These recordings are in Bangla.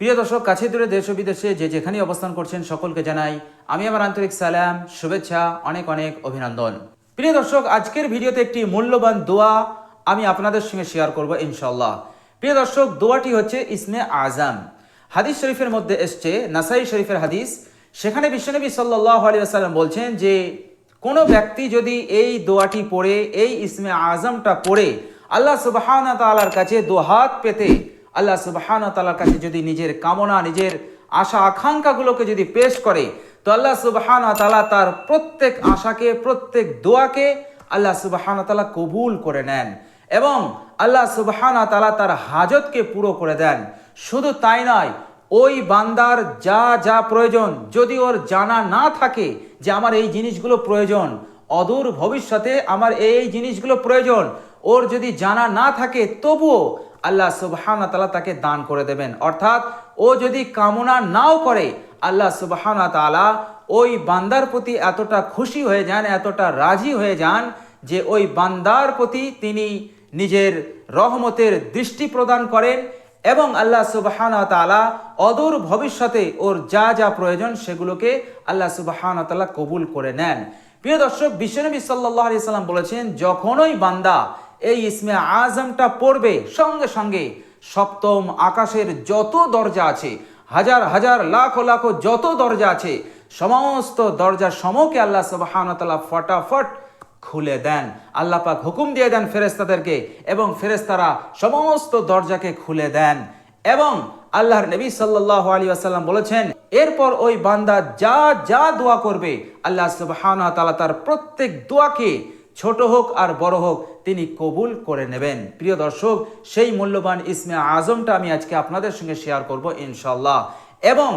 প্রিয় দর্শক কাছে দূরে দেশ বিদেশে যে যেখানে অবস্থান করছেন সকলকে জানাই আমি আমার আন্তরিক সালাম, শুভেচ্ছা, অনেক অনেক অভিনন্দন। প্রিয় দর্শক, আজকের ভিডিওতে একটি মূল্যবান দোয়া আমি আপনাদের সঙ্গে শেয়ার করব ইনশাল্লাহ প্রিয় দর্শক, দোয়াটি হচ্ছে ইসমে আজম হাদিস শরীফের মধ্যে এসছে, নাসাই শরীফের হাদিস, সেখানে বিশ্বনবী সাল্লাহ আলী আসাল্লাম বলছেন যে, কোনো ব্যক্তি যদি এই দোয়াটি পড়ে, এই ইসমে আজমটা পড়ে, আল্লাহ সুবাহানা তালার কাছে দোহাত পেতে আল্লাহ সুবাহান তালার কাছে যদি নিজের কামনা, নিজের আশা, আকাঙ্ক্ষাগুলোকে যদি পেশ করে, তো আল্লাহ সুবাহান তালা তার প্রত্যেক আশাকে, প্রত্যেক দোয়াকে আল্লাহ সুবাহানা তালা কবুল করে নেন এবং আল্লাহ সুবাহান তালা তার হাজতকে পুরো করে দেন। শুধু তাই নয়, ওই বান্দার যা যা প্রয়োজন, যদি ওর জানা না থাকে যে আমার এই জিনিসগুলো প্রয়োজন, অদূর ভবিষ্যতে আমার এই জিনিসগুলো প্রয়োজন, ওর যদি জানা না থাকে, তবুও আল্লাহ সুবহান তালা তাকে দান করে দেবেন। অর্থাৎ ও যদি কামনা নাও করে, আল্লাহ সুবহান তালা ওই বান্দার প্রতি এতটা খুশি হয়ে যান, এতটা রাজি হয়ে যান যে ওই বান্দার প্রতি তিনি নিজের রহমতের দৃষ্টি প্রদান করেন এবং আল্লাহ সুবহান তালা অদূর ভবিষ্যতে ওর যা যা প্রয়োজন সেগুলোকে আল্লাহ সুবহান তালা কবুল করে নেন। প্রিয় দর্শক, বিশ্বনবী সাল্লাহ সাল্লাম বলেছেন, যখনই বান্দা এই ইসমে আজমটা পড়বে সঙ্গে সঙ্গে। সপ্তম আকাশের যত দরজা আছে, হাজার হাজার, লাখো লাখো যত দরজা আছে, সমস্ত দরজা সমকে আল্লাহ সুবাহানতালা ফটাফট খুলে দেন। আল্লাহ পাক হুকুম দিয়ে দেন ফেরেস্তাদেরকে এবং ফেরেস্তারা সমস্ত দরজাকে খুলে দেন এবং আল্লাহর নবী সাল্লাহ আলী আসাল্লাম বলেছেন, এরপর ওই বান্দা যা যা দোয়া করবে, আল্লাহ সুবাহান তালা তার প্রত্যেক দোয়াকে ছোট হোক আর বড় হোক, তিনি কবুল করে নেবেন। প্রিয় দর্শক, সেই মূল্যবান ইসমে আজমটা আমি আজকে আপনাদের সঙ্গে শেয়ার করব ইনশাল্লাহ এবং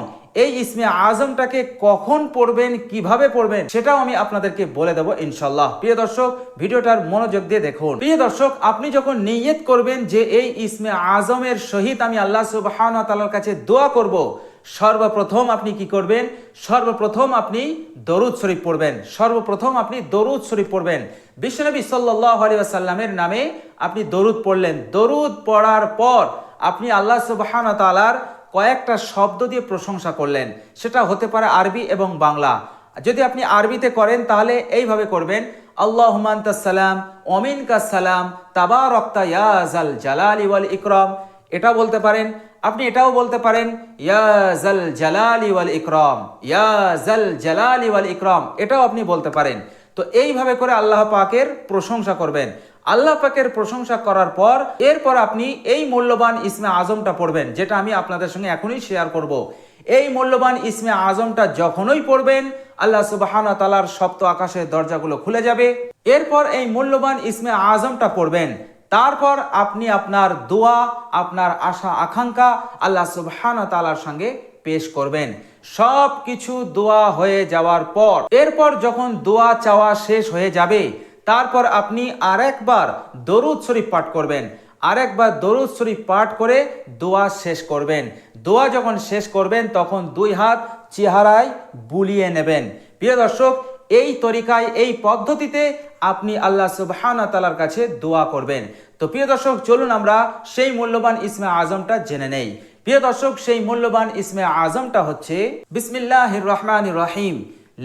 এই ইসমে আজমটাকে কখন পড়বেন, কীভাবে পড়বেন, সেটাও আমি আপনাদেরকে বলে দেবো ইনশাল্লাহ প্রিয় দর্শক, ভিডিওটার মনোযোগ দিয়ে দেখুন। প্রিয় দর্শক, আপনি যখন নিয়ত করবেন যে এই ইসমে আজমের সহিত আমি আল্লাহ সুবাহান তালার কাছে দোয়া করব সর্বপ্রথম আপনি কি করবেন? সর্বপ্রথম আপনি দরুদ শরীফ পড়বেন। সর্বপ্রথম আপনি দরুদ শরীফ পড়বেন। বিশ্বনবী সাল্লাহ আলী নামে আপনি দরুদ পড়লেন। দরুদ পড়ার পর আপনি আল্লাহ সুবাহান তালার কয়েকটা শব্দ দিয়ে প্রশংসা করলেন। সেটা হতে পারে আরবি এবং বাংলা। যদি আপনি আরবিতে করেন তাহলে এইভাবে করবেন আল্লাহ সালাম অমিন সালাম তাবা রক্তা ইয়াজাল জালালি ইকরম। এটা বলতে পারেন, আপনি এটাও বলতে পারেন ইয়াজাল জালালি ওয়াল ইকরম ইয়াজাল জালালি ওয়াল ইকরম এটাও আপনি বলতে পারেন। তো এইভাবে করে আল্লাহ পাকের প্রশংসা করবেন। আল্লাহ পাকের প্রশংসা করার পর, এরপর আপনি এই মূল্যবান ইসমে আজমটা পড়বেন, যেটা আমি আপনাদের সঙ্গে এখনই শেয়ার করব। এই মূল্যবান ইসমে আজমটা যখনই পড়বেন, আল্লাহ সুবাহান তালার সপ্ত আকাশের দরজাগুলো খুলে যাবে। এরপর এই মূল্যবান ইসমে আজমটা পড়বেন। তারপর আপনি আপনার দোয়া, আপনার আশা, আকাঙ্ক্ষা আল্লাহ সুবহান তালার সঙ্গে পেশ করবেন। সব কিছু দোয়া হয়ে যাওয়ার পর, এরপর যখন দোয়া চাওয়া শেষ হয়ে যাবে, তারপর আপনি আরেকবার দরুদ শরীফ পাঠ করবেন। আরেকবার দরুদ শরীফ পাঠ করে দোয়া শেষ করবেন। দোয়া যখন শেষ করবেন, তখন দুই হাত চেহারায় বুলিয়ে নেবেন। প্রিয় দর্শক এই তরিকায়, এই পদ্ধতিতে আপনি আল্লাহ সুবহানা তালার কাছে দোয়া করবেন। তো প্রিয় দর্শক, চলুন আমরা সেই মূল্যবান ইসমে আজমটা জেনে নেই। প্রিয় দর্শক, সেই মূল্যবান ইসমে আজমটা হচ্ছে বিসমিল্লাহ রহমান রহিম,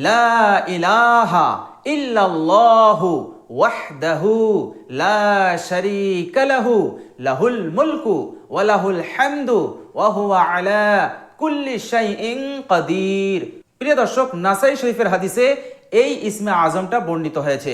লা ইলাহা লা লাহু, লাহুল ওয়া লাহুল আলা কুল্লি প্রিয় দর্শক, নাসাই শরীফের হাদিসে এই ইসমে আজমটা বর্ণিত হয়েছে।